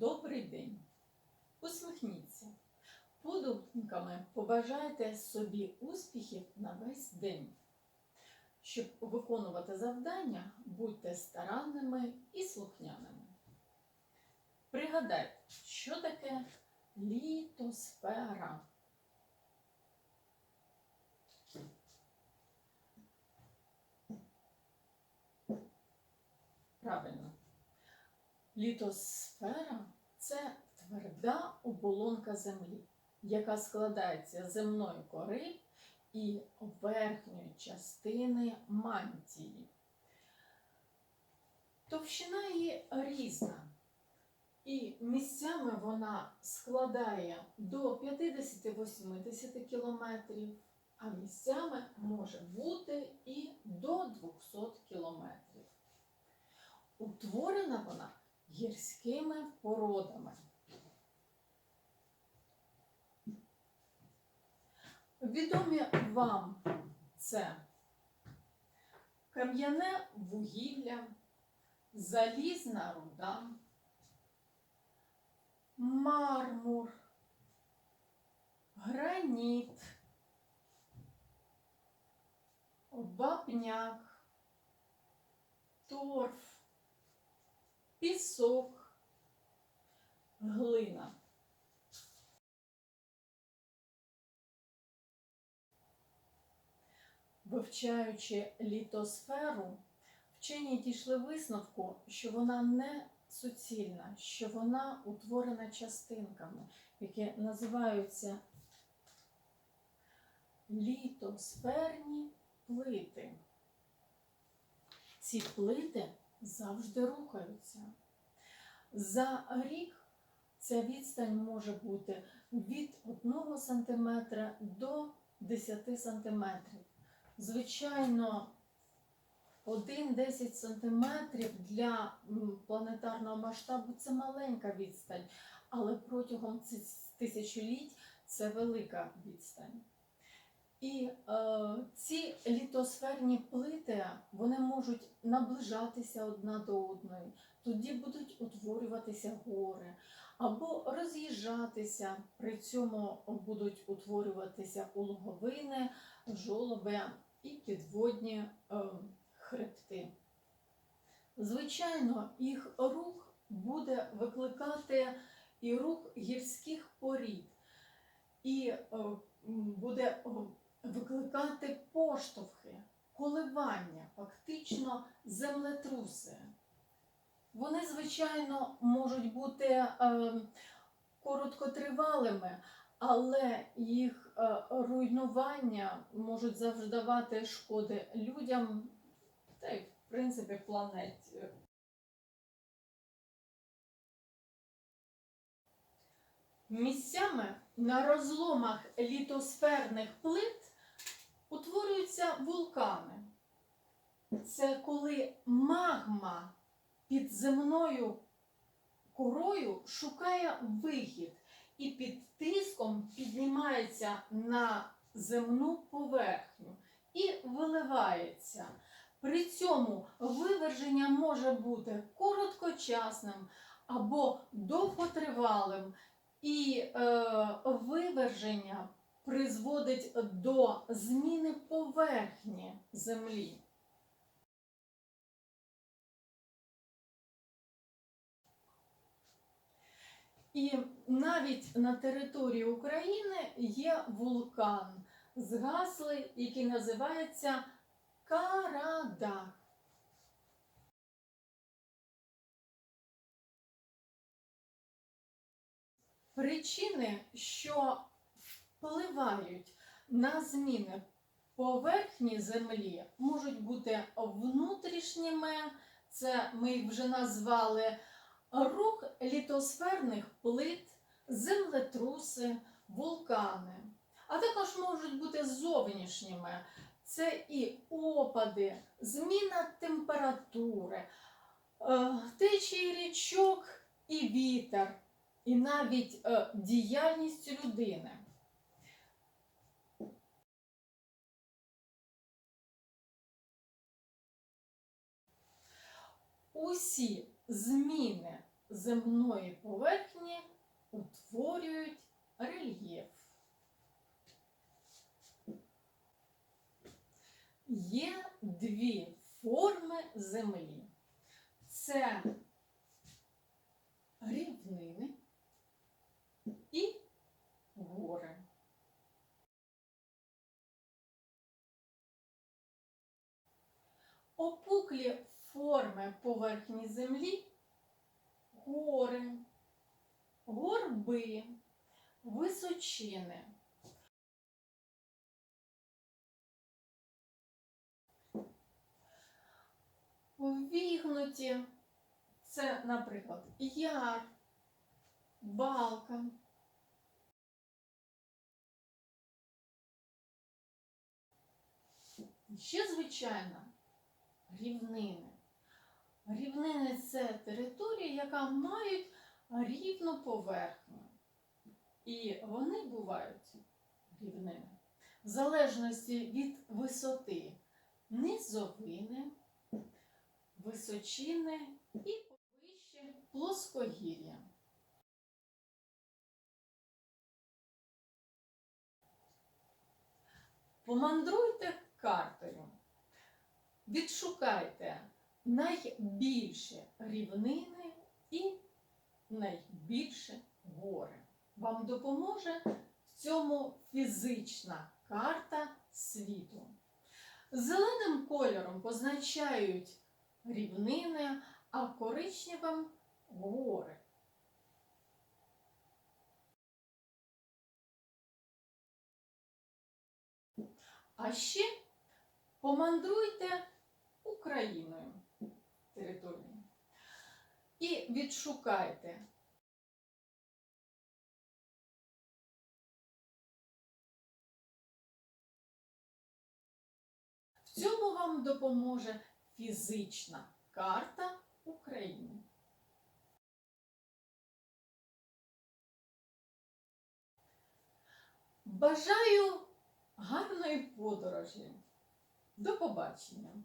Добрий день! Усміхніться. Подумками побажайте собі успіхів на весь день. Щоб виконувати завдання, будьте старанними і слухняними. Пригадайте, що таке літосфера. Правильно. Літосфера це тверда оболонка Землі, яка складається з земної кори і верхньої частини мантії. Товщина її різна, і місцями вона складає до 50-80 кілометрів, а місцями може бути і до 200 кілометрів. Утворена вона гірськими породами. Відомі вам це кам'яне вугілля, залізна руда, мармур, граніт, вапняк, торф, пісок, глина. Вивчаючи літосферу, вчені дійшли висновку, що вона не суцільна, що вона утворена частинками, які називаються літосферні плити. Ці плити завжди рухаються. За рік ця відстань може бути від 1 см до 10 см. Звичайно, 1-10 см для планетарного масштабу це маленька відстань, але протягом тисячоліть це велика відстань. І е, ці літосферні плити вони можуть наближатися одна до одної, тоді будуть утворюватися гори або роз'їжджатися, при цьому будуть утворюватися улоговини, жолоби і підводні е, хребти. Звичайно, їх рух буде викликати і рух гірських порід, і е, буде викликати поштовхи, коливання, фактично землетруси. Вони, звичайно, можуть бути е, короткотривалими, але їх е, руйнування можуть завдавати шкоди людям та й, в принципі, планеті. Місцями на розломах літосферних плит утворюються вулкани. Це коли магма під земною корою шукає вихід і під тиском піднімається на земну поверхню і виливається. При цьому виверження може бути короткочасним або довготривалим, і е, виверження призводить до зміни поверхні землі. І навіть на території України є вулкан згаслий, який називається Карадах. Причини, що впливають на зміни поверхні землі, можуть бути внутрішніми, це ми їх вже назвали рух літосферних плит, землетруси, вулкани. А також можуть бути зовнішніми. Це і опади, зміна температури, е, течії річок і вітер, і навіть е, діяльність людини. Усі зміни земної поверхні утворюють рельєф. Є дві форми землі. Це рівнини і гори. Опуклі форми поверхні землі гори, горби, височини. Ввігнуті це, наприклад, яр, балка. Ще, звичайно, рівнини. Рівнини це території, яка мають рівну поверхню. І вони бувають рівними в залежності від висоти низовини, височини і повище плоскогір'я. Помандруйте картою. Відшукайте найбільші рівнини і найбільше гори. Вам допоможе в цьому фізична карта світу. Зеленим кольором позначають рівнини, а коричневим гори. А ще помандруйте Україною територією і відшукайте В цьому вам допоможе фізична карта України. Бажаю гарної подорожі. До побачення!